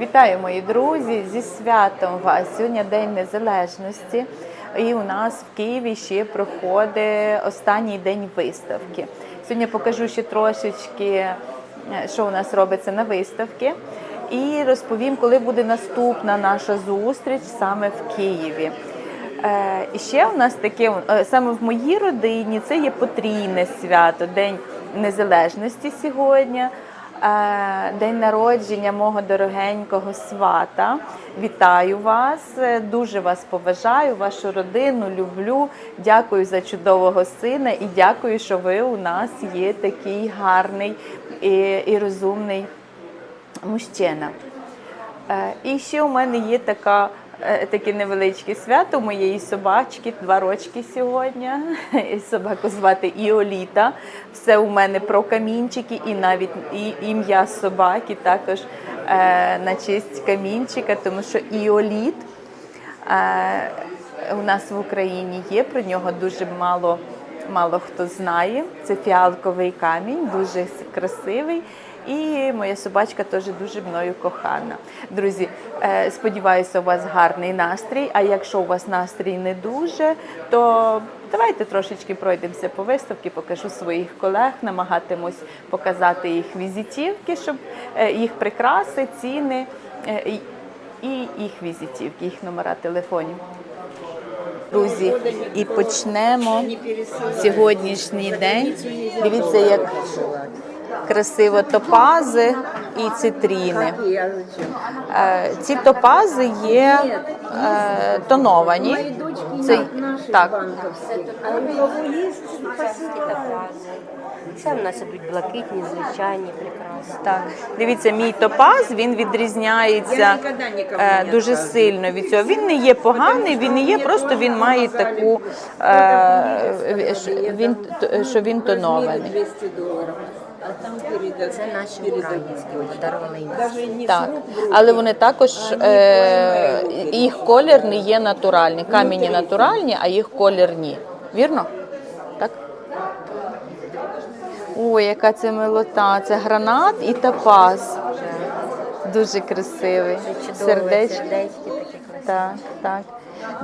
Вітаю, мої друзі! Зі святом вас! Сьогодні День Незалежності, і у нас в Києві ще проходить останній день виставки. Сьогодні покажу ще трошечки, е, що у нас робиться на виставці, і розповім, коли буде наступна наша зустріч саме в Києві. Е, І ще у нас таке е, саме в моїй родині це є потрійне свято, День Незалежності сьогодні. Е, День народження мого дорогенького свата. Вітаю вас, дуже вас поважаю, вашу родину люблю. Дякую за чудового сина і дякую, що ви у нас є такий гарний і, і розумний мужчина. Е, І ще у мене є така. Е, Таке невеличке свято моєї собачки, два рочки сьогодні. Собаку звати Іоліта. Все у мене про камінчики, і навіть ім'я собаки також е, на честь камінчика, тому що Іоліт е, у нас в Україні є. Про нього дуже мало, мало хто знає. Це фіалковий камінь, дуже красивий. І моя собачка теж дуже мною кохана. Друзі, е, сподіваюся, у вас гарний настрій. А якщо у вас настрій не дуже, то давайте трошечки пройдемося по виставці, покажу своїх колег, намагатимусь показати їх візитівки, щоб е, їх прикраси, ціни е, і- і їх візитівки, їх номера телефонів. Друзі, і почнемо сьогоднішній день. Дивіться, як красиво топази і цитріни. Е, Ці топази є е, тоновані. Це, так, Це в нас ідуть блакитні, звичайні, прекрасні. так. Дивіться, мій топаз він відрізняється е, дуже сильно від цього. Він не є поганий, він не є, просто він має таку, е, що він, що він тонований. 200 долларов. А там передать. Це наші українські подарували їм. Не Так, але вони також е, їх колір не є натуральний. Камені натуральні, а їх колір ні. Вірно? Так? Ой, яка це милота. Це гранат і топаз. Дуже красивий. Чудове Сердечки. сердечки такі красиві. Так, так.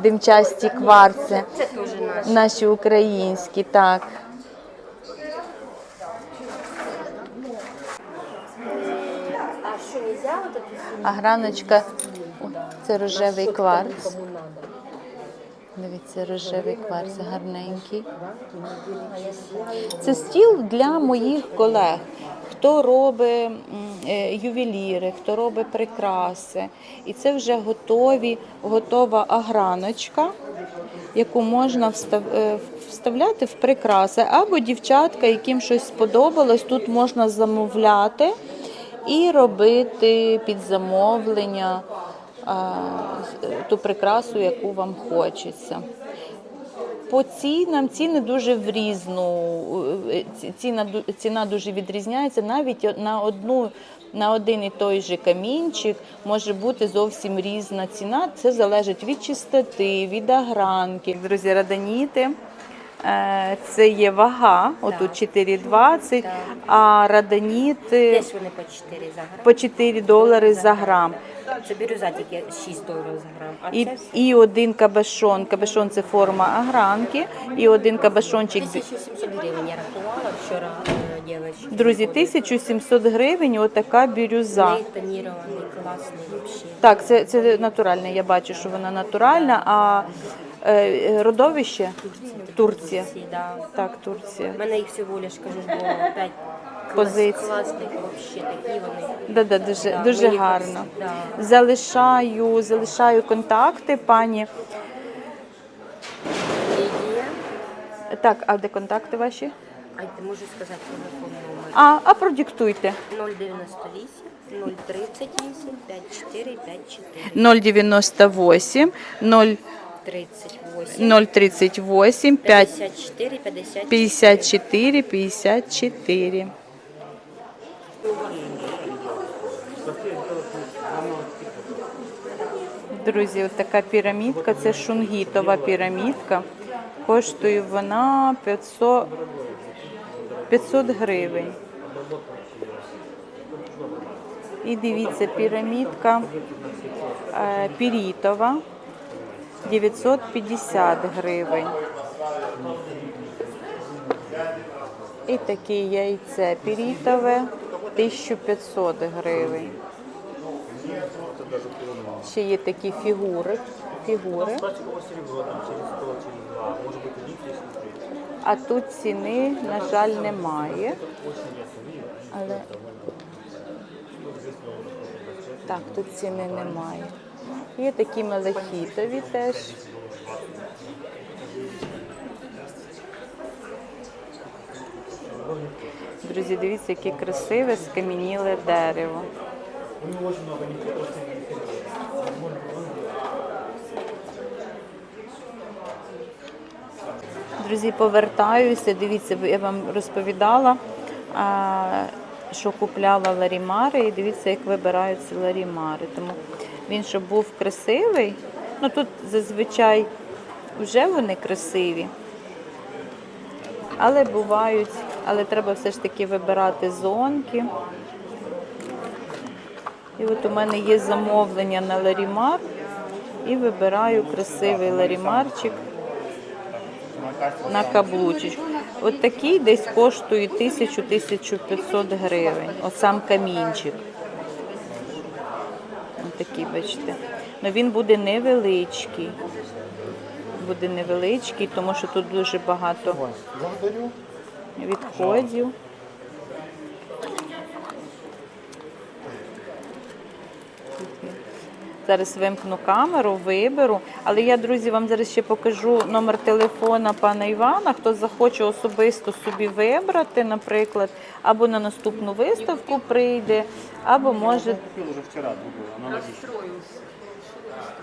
Димчасті кварци. Це теж наші. Наші українські, так. А граночка, це рожевий кварц. Дивіться, рожевий кварц гарненький. Це стіл для моїх колег. Хто робить е, ювеліри, хто робить прикраси. І це вже готові, готова аграночка, яку можна е, вставляти в прикраси. Або дівчатка, яким щось сподобалось, тут можна замовляти і робити під замовлення ту прикрасу, яку вам хочеться. По цінам ціни дуже в різну е, ціна, ціна дуже відрізняється. Навіть на одну на один і той же камінчик може бути зовсім різна ціна. Це залежить від чистоти, від агранки. Друзі, раданіти. Е, Це є вага, отут 4,20, Так. а раданіти Десь вони по 4 за грам. по 4 долари за грам. Це бірюза тільки 6 доларів за грам. А І, це і один кабешон. Кабешон це форма агранки, і один кабешончик. 1700 гривень я рахувала вчора е, дівчинці. Друзі, 1700 гривень, отака бірюза. Тонірований, класний взагалі. Так, це, це натуральне, я бачу, що вона натуральна, а е, родовище Турція. Да. Так, Турція. У мене їх всього лиш кажу, було 5 Позицій. класних взагалі такі вони. Да-да, дуже, Да, дуже гарно. Да. Залишаю, залишаю контакти, пані. Лідія. Так, а де контакти ваші? А ти можу сказати телефон номер. А, а продиктуйте. 098 038 54 54 098 0 38 038 5 54 54 54 54. Друзі, от така пірамідка, це шунгітова пірамідка. Коштує вона 500, 500 гривень. І дивіться, пірамідка е, пірітова 950 гривень. І таке яйце пірітове 1500 гривень. Ще є такі фігури. фігури. Пластиковое серебро, там через 100, через 2, может быть один, если три. А тут ціни, на жаль, немає. Але так, тут ціни немає. Є такі малахітові теж. Друзі, дивіться, яке красиве скам'яніле дерево. Друзі, повертаюся. Дивіться, я вам розповідала, що купляла ларімари, і дивіться, як вибираються ларімари. Тому він, щоб був красивий, ну тут зазвичай вже вони красиві. Але бувають, але треба все ж таки вибирати зонки. І от у мене є замовлення на ларімар і вибираю красивий ларімарчик на каблучечку. От такий десь коштує 1000-1500 гривень. От сам камінчик. Такий, бачите. Ну він буде невеличкий. Буде невеличкий, тому що тут дуже багато відходів. Зараз вимкну камеру, виберу. Але я, друзі, вам зараз ще покажу номер телефона пана Івана. Хто захоче особисто собі вибрати, наприклад, або на наступну виставку прийде, або може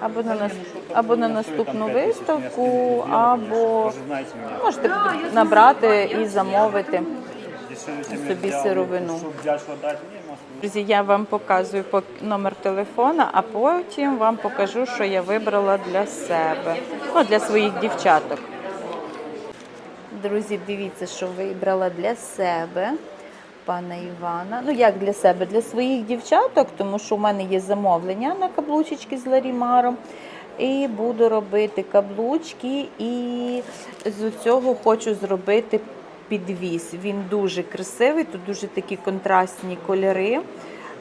або на, нас- або на наступну виставку, або можете набрати і замовити. Собі сировину. Друзі, я вам показую пок- номер телефона, а потім вам покажу, що я вибрала для себе, ну, для своїх дівчаток. Друзі, дивіться, що вибрала для себе пана Івана. Ну, як для себе, для своїх дівчаток, тому що у мене є замовлення на каблучечки з Ларімаром. І буду робити каблучки, і з цього хочу зробити підвіз. Він дуже красивий, тут дуже такі контрастні кольори.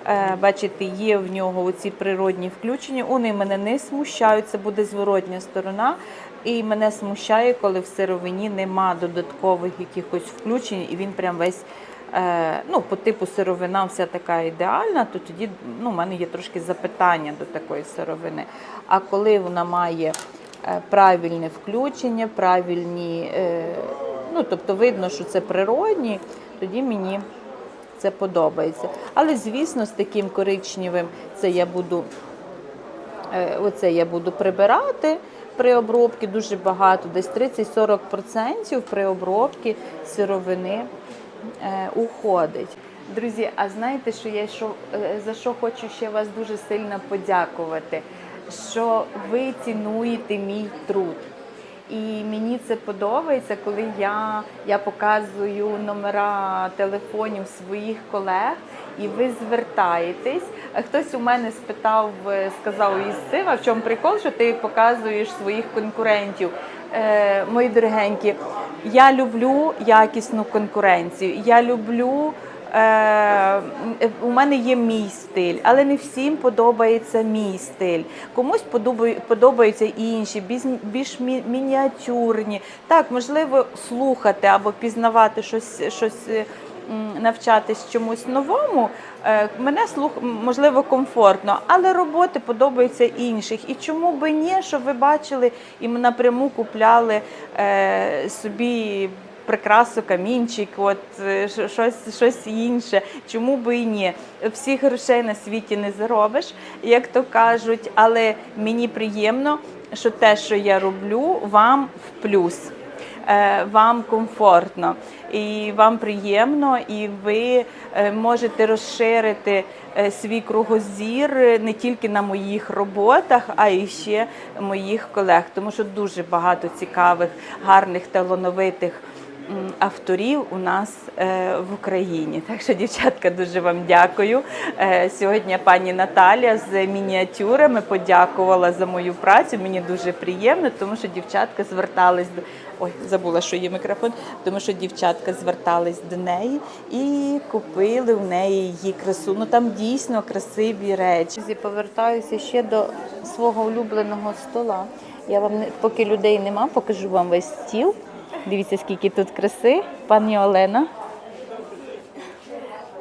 Е, Бачите, є в нього оці природні включення. Вони мене не смущають, це буде зворотня сторона. І мене смущає, коли в сировині нема додаткових якихось включень, і він прям весь. е, Ну, по типу сировина вся така ідеальна, то тоді ну, в мене є трошки запитання до такої сировини. А коли вона має е, правильне включення, правильні, ну тобто видно, що це природні, тоді мені це подобається. Але звісно, з таким коричневим це я буду Е, Оце я буду прибирати при обробці дуже багато, десь 30-40% при обробці сировини е, уходить. Друзі, а знаєте, що я що, е, за що хочу ще вас дуже сильно подякувати? Що ви цінуєте мій труд. І мені це подобається, коли я, я показую номера телефонів своїх колег, і ви звертаєтесь. Хтось у мене спитав, е, сказав із Сива, в чому прикол, що ти показуєш своїх конкурентів. Е, мої дорогенькі, я люблю якісну конкуренцію. Я люблю. Е, у мене є мій стиль, але не всім подобається мій стиль. Комусь подобаю- подобаються інші, більш, більш мі- мініатюрні. Так, можливо, слухати або пізнавати щось, щось е, навчатись чомусь новому. е, Мене слух можливо комфортно, але роботи подобаються інших. І чому би ні, щоб ви бачили і напряму купляли собі прикрасу, камінчик, от е, щось, щось інше. Чому би і ні? Всіх грошей на світі не заробиш, як то кажуть, але мені приємно, що те, що я роблю, вам в плюс. Е, Вам комфортно і вам приємно, і ви е, можете розширити свій кругозір не тільки на моїх роботах, а й ще моїх колег, тому що дуже багато цікавих, гарних, талановитих авторів у нас е, в Україні. Так що, дівчатка, дуже вам дякую. Е, Сьогодні пані Наталя з мініатюрами подякувала за мою працю. Мені дуже приємно, тому що дівчатка звертались до. Ой, забула, що є мікрофон, тому що дівчатка звертались до неї і купили в неї її красу. Ну там дійсно красиві речі. Повертаюся ще до свого улюбленого стола. Я вам поки людей нема, покажу вам весь стіл. Дивіться, скільки тут краси, пані Олена.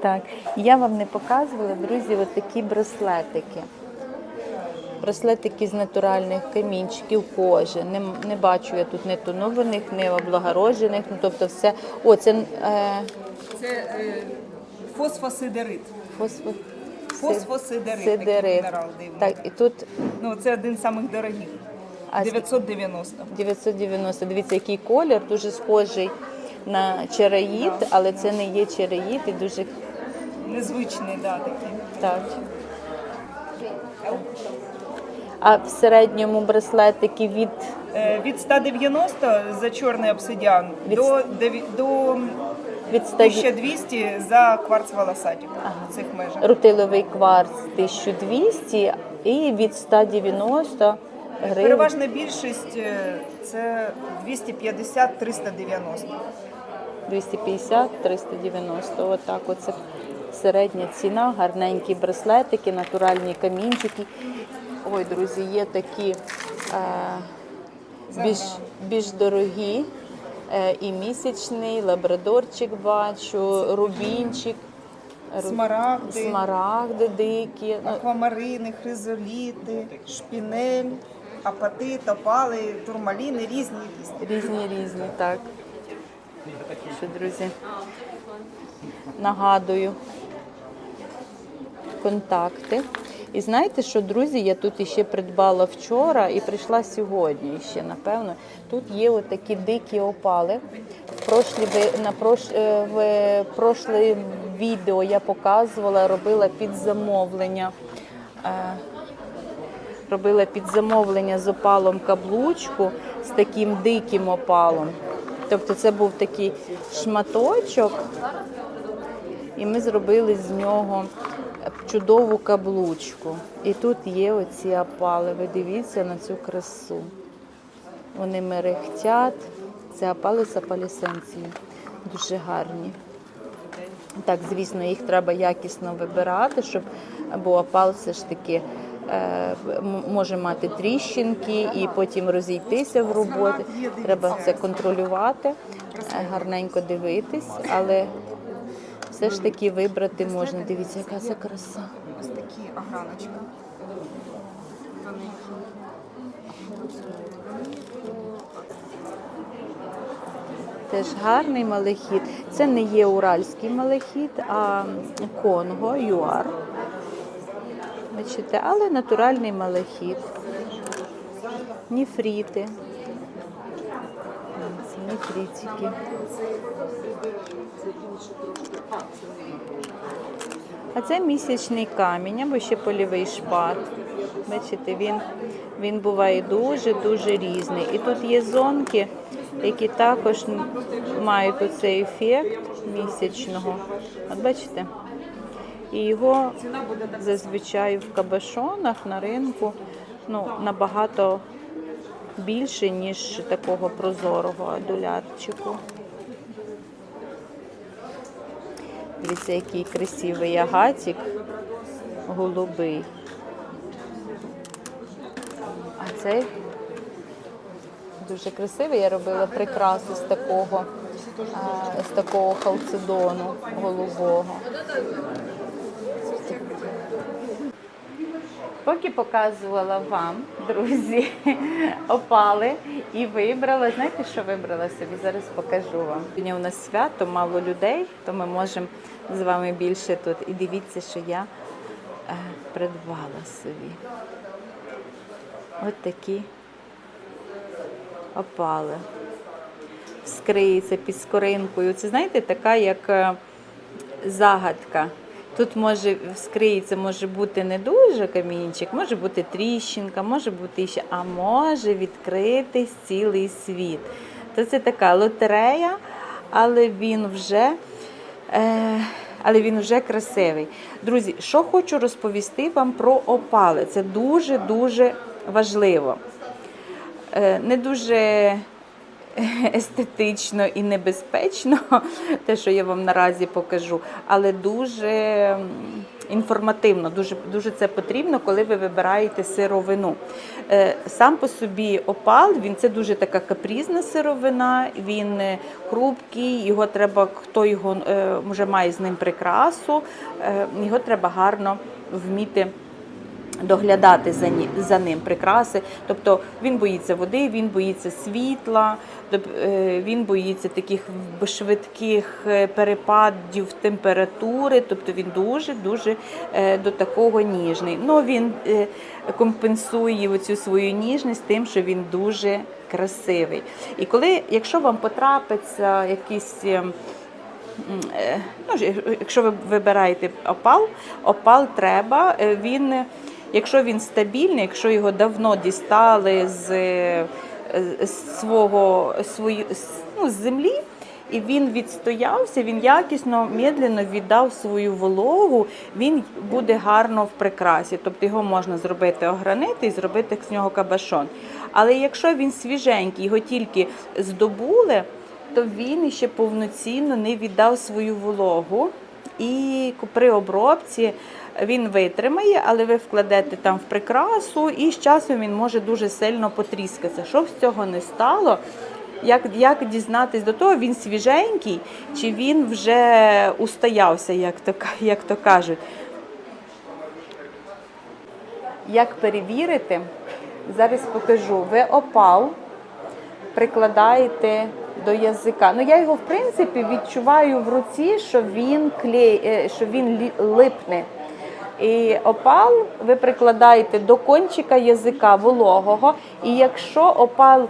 Так, я вам не показувала, друзі, от такі браслетики. Браслетики з натуральних камінчиків кожи. Не, не бачу я тут не тонованих, не облагорожених. Ну, тобто все. О, це е, Це е, фосфосидерит. фосфо... Фосфосидерит, сидерит. такий мінерал дивний. Так, і тут Ну, це один з самих дорогих. А 990. 990. Дивіться, який колір, дуже схожий на чераїд, але це не є чераїд і дуже Незвичний, да, такий. так. А в середньому браслетики від Е, Від 190 за чорний обсидіан Від- до, деві- до від 100 1200 за кварц волосатик в цих межах. рутиловий кварц 1200 і від 190 гривень. Переважна більшість е, це 250-390. 250, 390. Отак оце середня ціна, гарненькі браслетики, натуральні камінчики. Ой, друзі, є такі е, більш, більш дорогі. Е, і місячний, лабрадорчик бачу, рубінчик, Смарагди, смарагди дикі. Ну, аквамарини, хризоліти, шпінель, апатит, опали, турмаліни, різні різні. Різні різні, так. Що, друзі, нагадую контакти. І знаєте, що, друзі, я тут іще придбала вчора і прийшла сьогодні ще, напевно. Тут є отакі дикі опали. Прошлі, на прош, е, в прошле відео я показувала, робила під замовлення. Робила під замовлення з опалом каблучку з таким диким опалом. Тобто це був такий шматочок, і ми зробили з нього чудову каблучку. І тут є оці опали. Ви дивіться на цю красу. Вони мерехтять. Це опали з апалісенцією. Дуже гарні. Так, звісно, їх треба якісно вибирати, щоб бо опал все ж таки може мати тріщинки і потім розійтися в роботі. Треба це контролювати, е, гарненько дивитись, але все ж таки вибрати можна. Дивіться, яка це краса. Ось такі ограночки. Теж гарний малахіт. Це не є уральський малахіт, а Конго, ЮАР. Бачите, але натуральний малахіт. Ніфріти. Ніфрітики. А це місячний камінь або ще польовий шпат. Бачите, він, він буває дуже-дуже різний. І тут є зонки, які також мають оцей ефект місячного. От бачите? І його зазвичай в кабашонах на ринку ну, набагато більше, ніж такого прозорого адулярчику. Дивіться, який красивий агатик голубий. А цей дуже красивий. Я робила прикрасу з такого, з такого халцедону голубого. Поки показувала вам, друзі, опали і вибрала. Знаєте, що вибрала собі? Зараз покажу вам. Сьогодні у нас свято, мало людей, то ми можемо з вами більше тут. І дивіться, що я е, придбала собі. От такі опали. Вскриється під скоринкою. Це знаєте, така як е, загадка. Тут може вскриється, може бути не дуже камінчик, може бути тріщинка, може бути ще, а може відкритись цілий світ. То це така лотерея, але він вже. Е, але він вже красивий. Друзі, що хочу розповісти вам про опали. Це дуже-дуже важливо. Е, Не дуже естетично і небезпечно, те, що я вам наразі покажу, але дуже інформативно, дуже, дуже це потрібно, коли ви вибираєте сировину. Е, Сам по собі опал, він це дуже така капрізна сировина, він е, хрупкий, його треба, хто його е, вже має з ним прикрасу, його треба гарно вміти доглядати за, ні- за ним прикраси. Тобто він боїться води, він боїться світла, тоб- е, він боїться таких швидких е, перепадів температури. Тобто він дуже дуже е, до такого ніжний. Ну він компенсує оцю свою ніжність тим, що він дуже красивий. І коли, якщо вам потрапиться е, ну, якщо ви вибираєте опал, опал треба. Він, якщо він стабільний, якщо його давно дістали з, е, свого свої, з- ну, з землі. І він відстоявся, він якісно, медленно віддав свою вологу, він буде гарно в прикрасі. Тобто його можна зробити огранити і зробити з нього кабашон. Але якщо він свіженький, його тільки здобули, то він ще повноцінно не віддав свою вологу. І при обробці він витримає, але ви вкладете там в прикрасу, і з часом він може дуже сильно потріскатися. Щоб з цього не стало, як, як дізнатись до того, він свіженький, чи він вже устоявся, як то, як то кажуть. Як перевірити? Зараз покажу. Ви опал прикладаєте до язика. Ну я його в принципі відчуваю в руці, що він клей, е, що він липне. І опал ви прикладаєте до кончика язика вологого. І якщо опал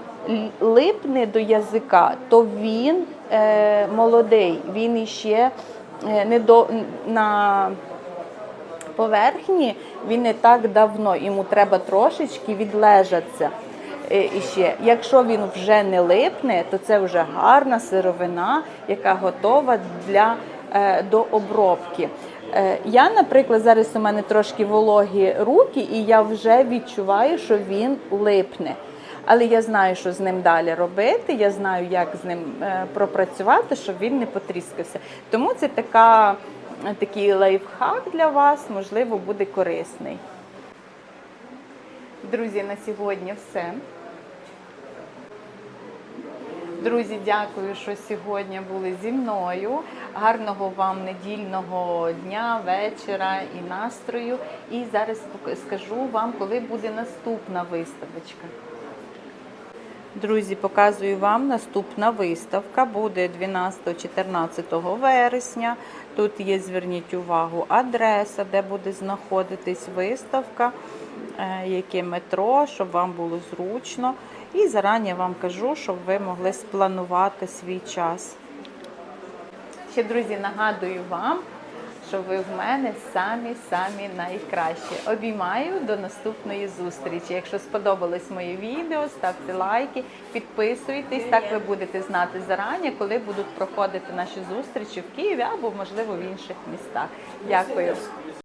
липне до язика, то він е, молодий, він іще е, не до на поверхні він не так давно, йому треба трошечки відлежатися. Е, І ще, якщо він вже не липне, то це вже гарна сировина, яка готова для, е, до обробки. Е, Я, наприклад, зараз у мене трошки вологі руки, і я вже відчуваю, що він липне. Але я знаю, що з ним далі робити. Я знаю, як з ним пропрацювати, щоб він не потріскався. Тому це така, такий лайфхак для вас, можливо, буде корисний. Друзі, на сьогодні все. Друзі, дякую, що сьогодні були зі мною. Гарного вам недільного дня, вечора і настрою. І зараз скажу вам, коли буде наступна виставочка. Друзі, показую вам наступна виставка. Буде 12-14 вересня. Тут є, зверніть увагу, адреса, де буде знаходитись виставка, е, яке метро, щоб вам було зручно. І зарані вам кажу, щоб ви могли спланувати свій час. Ще, друзі, нагадую вам, що ви в мене самі-самі найкращі. Обіймаю до наступної зустрічі. Якщо сподобалось моє відео, ставте лайки, підписуйтесь. Так ви будете знати зарані, коли будуть проходити наші зустрічі в Києві або, можливо, в інших містах. Дякую.